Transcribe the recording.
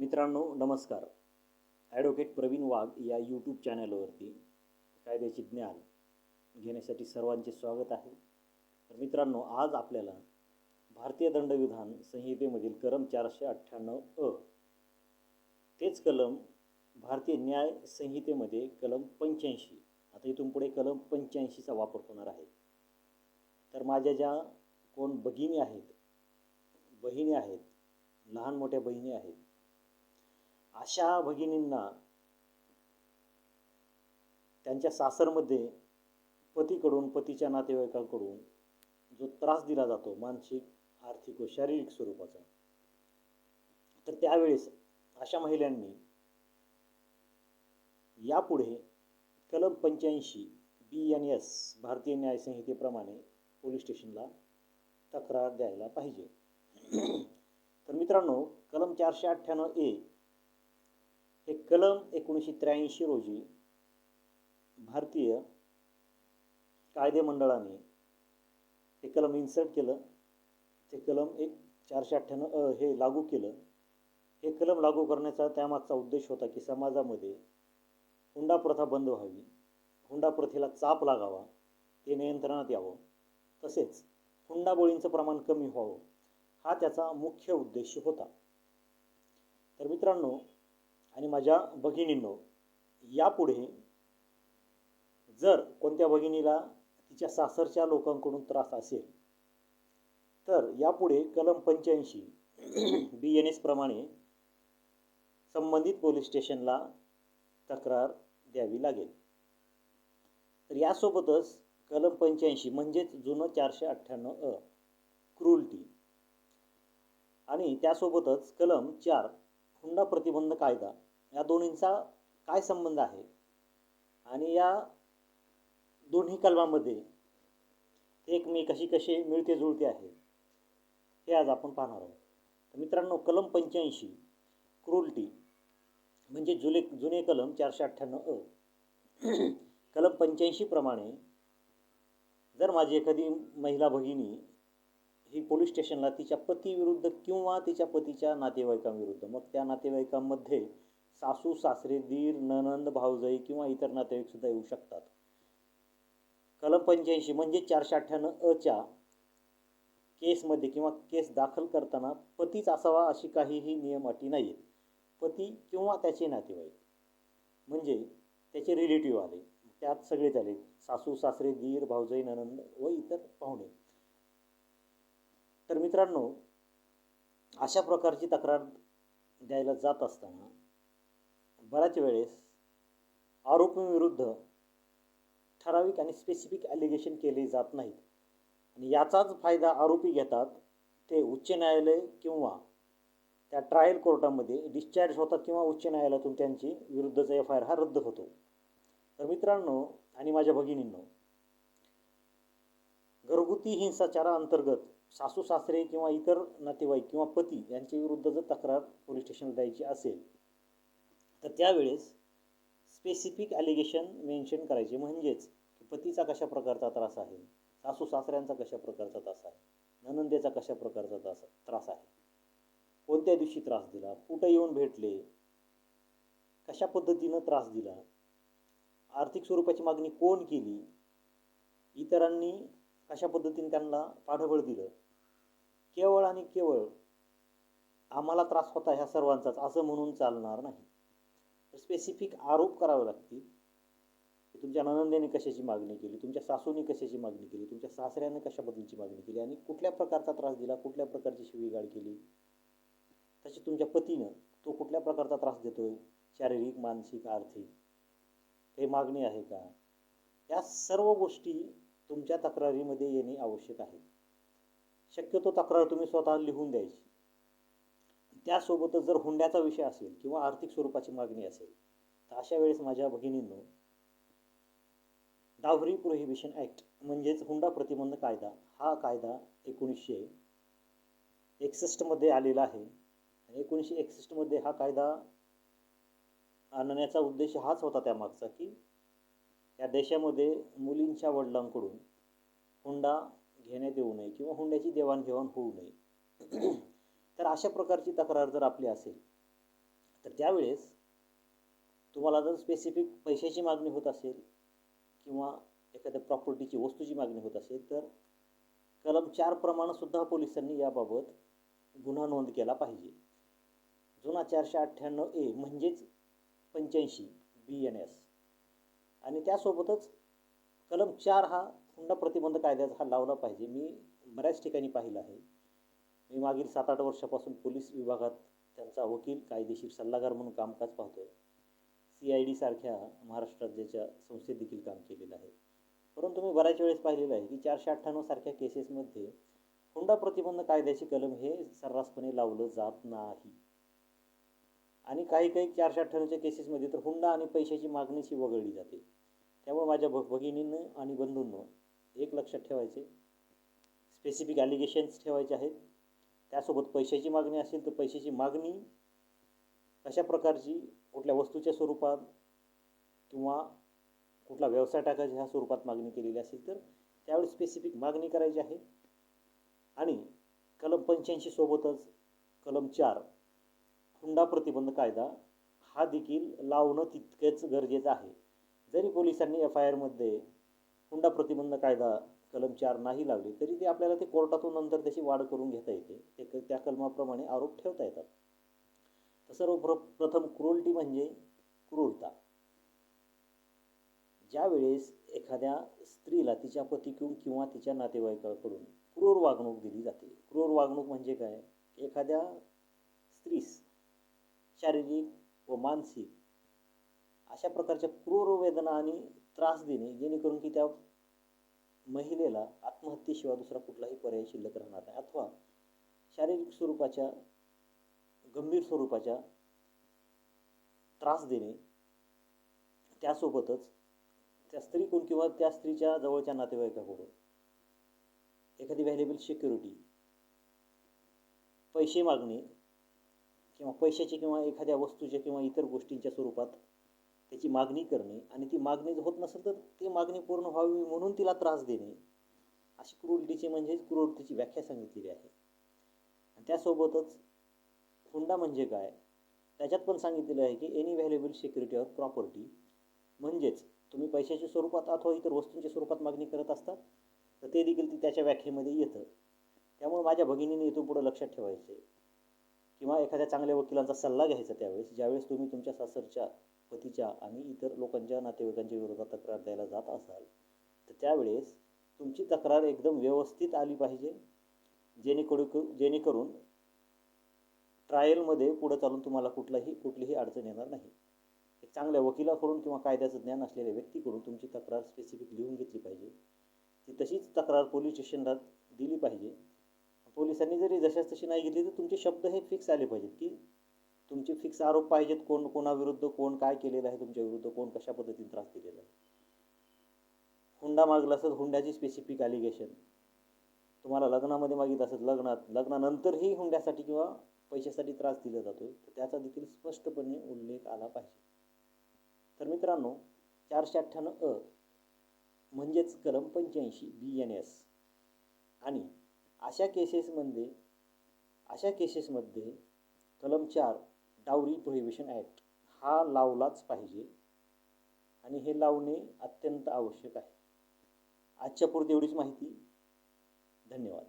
मित्रांनो नमस्कार. ॲडव्होकेट प्रवीण वाघ या यूट्यूब चॅनलवरती कायद्याचे ज्ञान घेण्यासाठी सर्वांचे स्वागत आहे. तर मित्रांनो आज आपल्याला भारतीय दंडविधान संहितेमधील कलम चारशे अठ्ठ्याण्णव अ तेच कलम भारतीय न्याय संहितेमध्ये कलम पंच्याऐंशी आता इथून पुढे कलम पंच्याऐंशीचा वापर होणार आहे. तर माझ्या ज्या कोण भगिनी आहेत बहिणी आहेत लहान मोठ्या बहिणी आहेत अशा भगिनींना त्यांच्या सासरमध्ये पतीकडून पतीच्या नातेवाईकांकडून जो त्रास दिला जातो मानसिक आर्थिक व शारीरिक स्वरूपाचा तर त्यावेळेस अशा महिलांनी यापुढे कलम पंच्याऐंशी बी एन एस भारतीय न्याय संहितेप्रमाणे पोलीस स्टेशनला तक्रार द्यायला पाहिजे. तर मित्रांनो कलम चारशे अठ्ठ्याण्णव ए हे कलम एकोणीसशे त्र्याऐंशी रोजी भारतीय कायदेमंडळाने ते हे कलम इन्सर्ट केलं. ते कलम एक चारशे अठ्ठ्याण्णव हे लागू केलं. हे कलम लागू करण्याचा त्यामागचा उद्देश होता की समाजामध्ये हुंडा प्रथा बंद व्हावी. हुंडा प्रथेला चाप लागावा. ते नियंत्रणात यावं. तसेच हुंडाबोळींचं प्रमाण कमी व्हावं. हा त्याचा मुख्य उद्देश होता. तर मित्रांनो आणि माझ्या भगिनींनो यापुढे जर कोणत्या भगिनीला तिच्या सासरच्या लोकांकडून त्रास असेल तर यापुढे कलम पंच्याऐंशी बी एन एस प्रमाणे संबंधित पोलीस स्टेशनला तक्रार द्यावी लागेल. तर यासोबतच कलम पंच्याऐंशी म्हणजेच जुनं चारशे अठ्ठ्याण्णव अ क्रूल्टी आणि त्यासोबतच कलम चार हुंडा प्रतिबंध कायदा या दोन्हींचा काय संबंध आहे? आणि या दोन्ही कलमामध्ये ते एकमेकाशी कसे मिळते जुळते आहे हे आज आपण पाहणार आहोत. तर मित्रांनो कलम पंच्याऐंशी क्रुल्टी म्हणजे जुले जुने कलम चारशे अठ्ठ्याण्णव अ. कलम पंच्याऐंशीप्रमाणे जर माझी एखादी महिला भगिनी ही पोलीस स्टेशनला तिच्या पतीविरुद्ध किंवा तिच्या पतीच्या नातेवाईकांविरुद्ध मग त्या नातेवाईकांमध्ये सासू सासरे दीर ननंद भाऊजाई किंवा इतर नातेवाईकसुद्धा येऊ शकतात. कलम पंच्याऐंशी म्हणजे चारशे अठ्ठ्याण्णव अच्या केसमध्ये किंवा केस दाखल करताना पतीच असावा अशी काहीही नियम अटी नाही आहेत पती किंवा त्याचे नातेवाईक म्हणजे त्याचे रिलेटिव्ह आले त्यात सगळेच आले सासू सासरे दीर भाऊजाई ननंद व इतर पाहुणे. तर मित्रांनो अशा प्रकारची तक्रार द्यायला जात असताना बऱ्याच वेळेस आरोपींविरुद्ध ठराविक आणि स्पेसिफिक ॲलिगेशन केले जात नाहीत. आणि याचाच फायदा आरोपी घेतात ते उच्च न्यायालय किंवा त्या ट्रायल कोर्टामध्ये डिस्चार्ज होतात किंवा उच्च न्यायालयातून त्यांची विरुद्धचा एफ आय आर हा रद्द होतो. तर मित्रांनो आणि माझ्या भगिनींनो घरगुती हिंसाचाराअंतर्गत सासू सासरे किंवा इतर नातेवाईक किंवा पती यांच्या विरुद्ध जर तक्रार पोलीस स्टेशनला द्यायची असेल तर त्यावेळेस स्पेसिफिक ॲलिगेशन मेन्शन करायचे. म्हणजेच की पतीचा कशा प्रकारचा त्रास आहे? सासू सासऱ्यांचा कशा प्रकारचा त्रास आहे? ननंदेचा कशा प्रकारचा त्रास त्रास आहे? कोणत्या दिवशी त्रास दिला? कुठं येऊन भेटले? कशा पद्धतीनं त्रास दिला? आर्थिक स्वरूपाची मागणी कोण केली? इतरांनी कशा पद्धतीने त्यांना पाठबळ दिलं? केवळ आणि केवळ आम्हाला त्रास होता ह्या सर्वांचाच. असं म्हणून चालणार नाही. स्पेसिफिक आरोप करावे लागतील. की तुमच्या ननंदेने कशाची मागणी केली तुमच्या सासूने कशाची मागणी केली तुमच्या सासऱ्याने कशा मागणी केली आणि कुठल्या प्रकारचा त्रास दिला कुठल्या प्रकारची शिवीगाळ केली. तशी तुमच्या पतीनं तो कुठल्या प्रकारचा त्रास देतोय? शारीरिक मानसिक आर्थिक? काही मागणी आहे का? या सर्व गोष्टी तुमच्या तक्रारीमध्ये येणे आवश्यक आहे. शक्यतो तक्रार तुम्ही स्वतः लिहून द्यायची. त्यासोबतच जर हुंड्याचा विषय असेल किंवा आर्थिक स्वरूपाची मागणी असेल तर अशा वेळेस माझ्या भगिनींनो डावरी प्रोहिबिशन ॲक्ट म्हणजेच हुंडा प्रतिबंध कायदा हा कायदा एकोणीसशे एकसष्टमध्ये आलेला आहे. आणि एकोणीसशे एकसष्टमध्ये हा कायदा आणण्याचा उद्देश हाच होता त्यामागचा की या देशामध्ये मुलींच्या वडिलांकडून हुंडा घेण्यात येऊ नये किंवा हुंड्याची देवाणघेवाण होऊ नये. तर अशा प्रकारची तक्रार जर आपली असेल तर त्यावेळेस तुम्हाला जर स्पेसिफिक पैशाची मागणी होत असेल किंवा एखाद्या प्रॉपर्टीची वस्तूची मागणी होत असेल तर कलम चार प्रमाणंसुद्धा पोलिसांनी याबाबत गुन्हा नोंद केला पाहिजे. जुना चारशे अठ्ठ्याण्णव ए म्हणजेच पंच्याऐंशी बी एन एस आणि त्यासोबतच कलम चार हा हुंडा प्रतिबंध कायद्याचा हा लावला पाहिजे. मी बऱ्याच ठिकाणी पाहिलं आहे. मी मागील सात आठ वर्षापासून पोलीस विभागात त्यांचा वकील कायदेशीर सल्लागार म्हणून कामकाज पाहतो आहे सी आय डी सारख्या महाराष्ट्र राज्याच्या संस्थेत देखील काम केलेलं आहे. परंतु मी बऱ्याच वेळेस पाहिलेलं आहे की चारशे अठ्ठ्याण्णव सारख्या केसेसमध्ये हुंडा प्रतिबंध कायद्याचे कलम हे सर्रासपणे लावलं जात नाही. आणि काही काही चारशे अठ्ठ्याण्णवच्या केसेसमध्ये तर हुंडा आणि पैशाची मागणीची वगळली जाते. त्यामुळे माझ्या भ भगिनीनं आणि बंधूंनं एक लक्षात ठेवायचे. स्पेसिफिक ॲलिगेशन्स ठेवायचे आहेत. त्यासोबत पैशाची मागणी असेल तर पैशाची मागणी कशा प्रकारची कुठल्या वस्तूच्या स्वरूपात किंवा कुठला व्यवसाय टाकायचा ह्या स्वरूपात मागणी केलेली असेल तर त्यावेळी स्पेसिफिक मागणी करायची आहे. आणि कलम पंच्याऐंशी सोबतच कलम चार हुंडा प्रतिबंध कायदा हा देखील लावणं तितकेच गरजेचं आहे. जरी पोलिसांनी एफ आय आरमध्ये हुंडा प्रतिबंध कायदा कलम चार नाही लागली तरी ते आपल्याला ते कोर्टातून नंतर त्याची वाढ करून घेता येते. ते त्या कलमाप्रमाणे आरोप ठेवता येतात. तर सर्व प्रथम क्रूरटी म्हणजे क्रूरता. ज्या वेळेस एखाद्या स्त्रीला तिच्या पतीकडून किंवा तिच्या नातेवाईकाकडून क्रूर वागणूक दिली जाते. क्रूर वागणूक म्हणजे काय? एखाद्या स्त्रीस शारीरिक व मानसिक अशा प्रकारच्या क्रूर वेदना आणि त्रास देणे जेणेकरून की त्या महिलेला आत्महत्येशिवाय दुसरा कुठलाही पर्याय शिल्लक राहणार नाही. अथवा शारीरिक स्वरूपाच्या गंभीर स्वरूपाच्या त्रास देणे त्यासोबतच त्या स्त्रीकडून किंवा त्या स्त्रीच्या जवळच्या नातेवाईकाकडून एखादी व्हॅल्युएबल सिक्युरिटी पैसे मागणे किंवा पैशाचे किंवा एखाद्या वस्तूच्या किंवा इतर गोष्टींच्या स्वरूपात त्याची मागणी करणे आणि ती मागणी जर होत नसेल तर ती मागणी पूर्ण व्हावी म्हणून तिला त्रास देणे. अशी क्रूरतेची म्हणजेच क्रूरतेची व्याख्या सांगितलेली आहे. आणि त्यासोबतच हुंडा म्हणजे काय? त्याच्यात पण सांगितलेलं आहे की any valuable security or property म्हणजेच तुम्ही पैशाच्या स्वरूपात अथवा इतर वस्तूंच्या स्वरूपात मागणी करत असतात तर ते देखील ती त्याच्या व्याख्येमध्ये येतं. त्यामुळे माझ्या भगिनीने इथून पुढं लक्षात ठेवायचे. किंवा एखाद्या चांगल्या वकिलांचा सल्ला घ्यायचा त्यावेळेस ज्यावेळेस तुम्ही तुमच्या सासरच्या पतीच्या आणि इतर लोकांच्या नातेवाईकांच्या विरोधात तक्रार द्यायला जात असाल तर त्यावेळेस तुमची तक्रार एकदम व्यवस्थित आली पाहिजे. जेणेकरून जेणेकरून ट्रायलमध्ये पुढं चालून तुम्हाला कुठलाही कुठलीही अडचण येणार नाही. एक चांगल्या वकिलाकडून किंवा कायद्याचं ज्ञान असलेल्या व्यक्तीकडून तुमची तक्रार स्पेसिफिक लिहून घेतली पाहिजे. ती तशीच तक्रार पोलीस स्टेशनला दिली पाहिजे. पोलिसांनी जरी जशाच तशी नाही घेतली तर तुमचे शब्द हे फिक्स आले पाहिजेत की तुमचे फिक्स आरोप पाहिजेत कोण कोणाविरुद्ध कोण काय केलेलं आहे तुमच्या विरुद्ध कोण कशा पद्धतीने त्रास दिलेला आहे. हुंडा मागला असत हुंड्याची स्पेसिफिक ॲलिगेशन तुम्हाला लग्नामध्ये मागित असत लग्नात लग्नानंतरही हुंड्यासाठी किंवा पैशासाठी त्रास दिला जातो तर त्याचा देखील स्पष्टपणे उल्लेख आला पाहिजे. तर मित्रांनो चारशे अठ्ठ्याण्णव अ म्हणजेच कलम पंच्याऐंशी बी एन एस. आणि अशा केसेसमध्ये अशा केसेसमध्ये कलम चार डावरी प्रोहिबिशन ॲक्ट हा लावलाच पाहिजे. आणि हे लावणे अत्यंत आवश्यक आहे. आजच्या पुरते एवढीच माहिती. धन्यवाद.